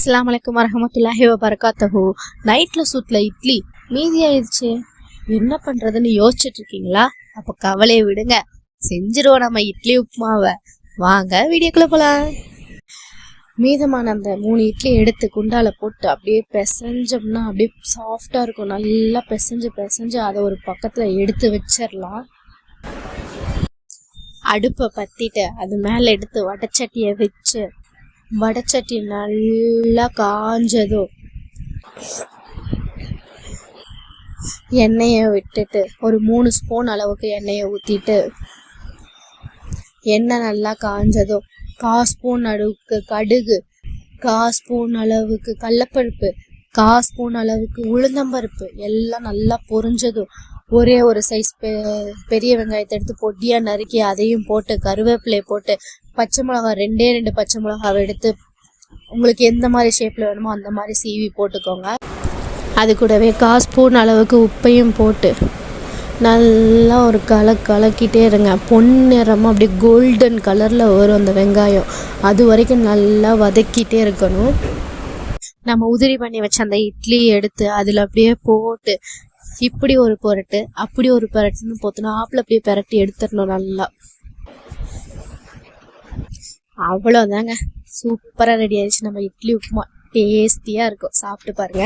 அஸ்லாம் வலைக்கம் வரமத்துல்லாஹி வபரகாத்தஹு நைட்ல சுத்தல இட்லி. மீதி ஆயிடுச்சு. என்ன பண்றதுன்னு யோசிச்சுட்டு இருக்கீங்களா அப்ப கவலையை விடுங்க. செஞ்சிருவோம் நம்ம இட்லி உப்புமாவை. வாங்க வீடியோக்குள்ள போலாம். மீதமான அந்த மூணு இட்லி எடுத்து குண்டால போட்டு அப்படியே பிசைஞ்சோம்னா அப்படியே சாஃப்டா இருக்கும். நல்லா பிசைஞ்சு பிசைஞ்சு அதை ஒரு பக்கத்துல எடுத்து வச்சிடலாம் அடுப்பை பத்திட்டு அது மேல எடுத்து வடச்சட்டியை வச்சு வடச்சட்டி நல்லா காஞ்சதும் எண்ணெயை விட்டுட்டு ஒரு மூணு ஸ்பூன் அளவுக்கு எண்ணெயை ஊற்றிட்டு எண்ணெய் நல்லா காஞ்சதும் கா ஸ்பூன் அளவுக்கு கடுகு கா ஸ்பூன் அளவுக்கு கடலப்பருப்பு கா ஸ்பூன் அளவுக்கு உளுந்தம்பருப்பு எல்லாம் நல்லா பொரிஞ்சதும் ஒரே ஒரு சைஸ் பெ பெரிய வெங்காயத்தை எடுத்து பொடியாக நறுக்கி அதையும் போட்டு கருவேப்பிலையை போட்டு பச்சை மிளகா ரெண்டே ரெண்டு பச்சை மிளகாவை எடுத்து உங்களுக்கு எந்த மாதிரி ஷேப்பில் வேணுமோ அந்த மாதிரி சீவி போட்டுக்கோங்க. அது கூடவே கால் ஸ்பூன் அளவுக்கு உப்பையும் போட்டு நல்லா ஒரு கல கலக்கிட்டே இருங்க. பொன்னிறமாக அப்படியே கோல்டன் கலரில் வரும் அந்த வெங்காயம். அது வரைக்கும் நல்லா வதக்கிட்டே இருக்கணும். நம்ம உதிரி பண்ணி வச்ச அந்த இட்லியை எடுத்து அதில் அப்படியே போட்டு இப்படி ஒரு புரட்டு அப்படி ஒரு புரட்டுன்னு போத்தணும் ஆப்பில் அப்படியே பிரட்டி எடுத்துடணும் நல்லா. அவ்வளோதாங்க சூப்பராக ரெடி ஆயிடுச்சு. நம்ம இட்லி உப்புமா டேஸ்டியாக இருக்கும். சாப்பிட்டு பாருங்க.